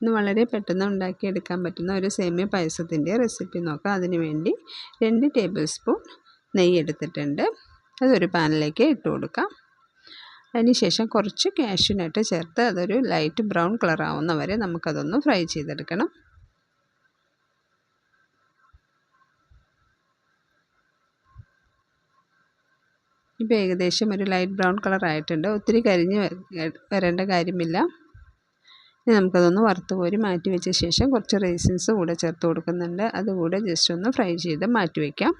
ഇന്ന് വളരെ പെട്ടെന്ന് ഉണ്ടാക്കിയെടുക്കാൻ പറ്റുന്ന ഒരു സേമിയ പായസത്തിന്റെ റെസിപ്പി നോക്കാം. അതിന് വേണ്ടി രണ്ട് ടേബിൾ സ്പൂൺ നെയ്യ് എടുത്തിട്ടുണ്ട്. അതൊരു പാനിലേക്ക് ഇട്ട് കൊടുക്കാം. അതിനുശേഷം കുറച്ച് കാഷ്യൂനട്ട് ചേർത്ത് അതൊരു ലൈറ്റ് ബ്രൗൺ കളർ ആവുന്ന വരെ നമുക്കതൊന്ന് ഫ്രൈ ചെയ്തെടുക്കണം. ഇപ്പോൾ ഏകദേശം ഒരു ലൈറ്റ് ബ്രൗൺ കളർ ആയിട്ടുണ്ട്. ഒത്തിരി കരിഞ്ഞ് വരേണ്ട കാര്യമില്ല. ഇനി നമുക്കതൊന്ന് വറുത്ത് കോരി മാറ്റി വെച്ച ശേഷം കുറച്ച് റേസിൻസ് കൂടെ ചേർത്ത് കൊടുക്കുന്നുണ്ട്. അതുകൂടെ ജസ്റ്റ് ഒന്ന് ഫ്രൈ ചെയ്ത് മാറ്റി വയ്ക്കാം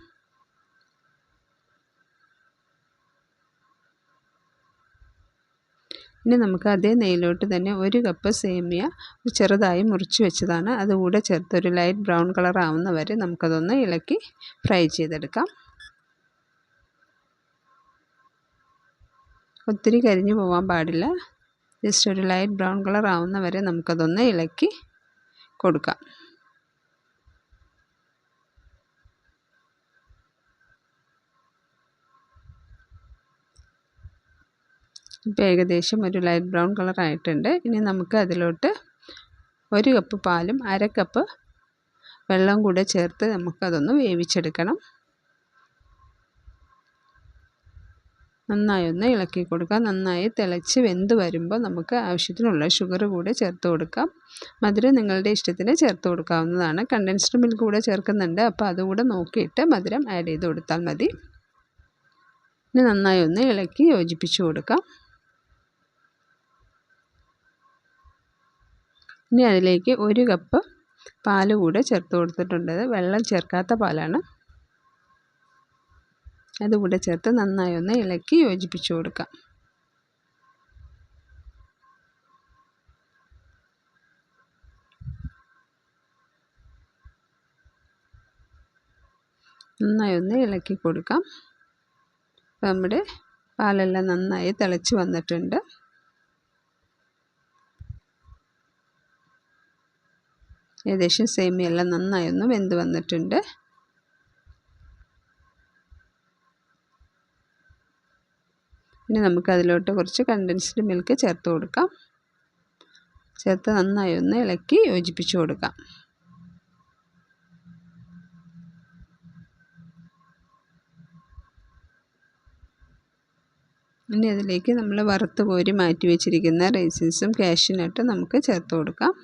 ഇനി നമുക്ക് അതേ നെയ്യിലോട്ട് തന്നെ ഒരു കപ്പ് സേമിയ ചെറുതായി മുറിച്ച് വെച്ചതാണ്. അതുകൂടെ ചേർത്ത് ഒരു ലൈറ്റ് ബ്രൗൺ കളർ ആവുന്ന വരെ നമുക്കതൊന്ന് ഇളക്കി ഫ്രൈ ചെയ്തെടുക്കാം. ഒത്തിരി കരിഞ്ഞു പോകാൻ പാടില്ല. ജസ്റ്റ് ഒരു ലൈറ്റ് ബ്രൗൺ കളർ ആവുന്ന വരെ നമുക്കതൊന്ന് ഇളക്കി കൊടുക്കാം. ഇപ്പോൾ ഏകദേശം ഒരു ലൈറ്റ് ബ്രൗൺ കളർ ആയിട്ടുണ്ട് ഇനി നമുക്ക് അതിലോട്ട് ഒരു കപ്പ് പാലും അര കപ്പ് വെള്ളം കൂടെ ചേർത്ത് നമുക്കതൊന്ന് വേവിച്ചെടുക്കണം. നന്നായി ഒന്ന് ഇളക്കി കൊടുക്കുക നന്നായി തിളച്ച് വെന്ത് വരുമ്പോൾ നമുക്ക് ആവശ്യത്തിനുള്ള ഷുഗർ കൂടെ ചേർത്ത് കൊടുക്കാം. മധുരം നിങ്ങളുടെ ഇഷ്ടത്തിന് ചേർത്ത് കൊടുക്കാവുന്നതാണ്. കണ്ടൻസ്ഡ് മിൽക്ക് കൂടെ ചേർക്കുന്നുണ്ട്. അപ്പോൾ അതുകൂടെ നോക്കിയിട്ട് മധുരം ആഡ് ചെയ്ത് കൊടുത്താൽ മതി. ഇനി നന്നായി ഒന്ന് ഇളക്കി യോജിപ്പിച്ച് കൊടുക്കാം. ഇനി അതിലേക്ക് ഒരു കപ്പ് പാൽ കൂടെ ചേർത്ത് കൊടുത്തിട്ടുണ്ട്. വെള്ളം ചേർക്കാത്ത പാലാണ്. അതുകൂടെ ചേർത്ത് നന്നായി ഒന്ന് ഇളക്കി യോജിപ്പിച്ചു കൊടുക്കാം. നന്നായി ഒന്ന് ഇളക്കി കൊടുക്കാം. അപ്പം നമ്മുടെ പാലെല്ലാം നന്നായി തിളച്ച് വന്നിട്ടുണ്ട്. ഏകദേശം സേമിയെല്ലാം നന്നായി ഒന്ന് വെന്ത് വന്നിട്ടുണ്ട്. ഇനി നമുക്ക് അതിലോട്ട് കുറച്ച് കണ്ടൻസ്ഡ് മിൽക്ക് ചേർത്ത് കൊടുക്കാം. ചേർത്ത് നന്നായി ഒന്ന് ഇളക്കി യോജിപ്പിച്ച് കൊടുക്കാം. ഇനി അതിലേക്ക് നമ്മൾ വറുത്ത് കോരി മാറ്റി വെച്ചിരിക്കുന്ന റൈസിൻസും കാഷ്യനട്ട് നമുക്ക് ചേർത്ത് കൊടുക്കാം.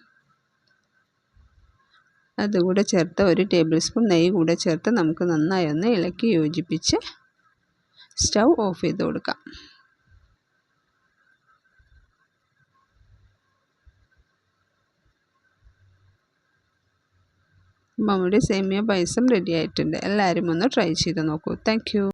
അതുകൂടെ ചേർത്ത് ഒരു ടേബിൾ സ്പൂൺ നെയ്യ് കൂടെ ചേർത്ത് നമുക്ക് നന്നായി ഒന്ന് ഇളക്കി യോജിപ്പിച്ച് സ്റ്റൗ ഓഫ് ചെയ്ത് കൊടുക്കാം. നമ്മുടെ സേമിയ പായസം റെഡി ആയിട്ടുണ്ട്. എല്ലാവരും ഒന്ന് ട്രൈ ചെയ്ത് നോക്കൂ. താങ്ക്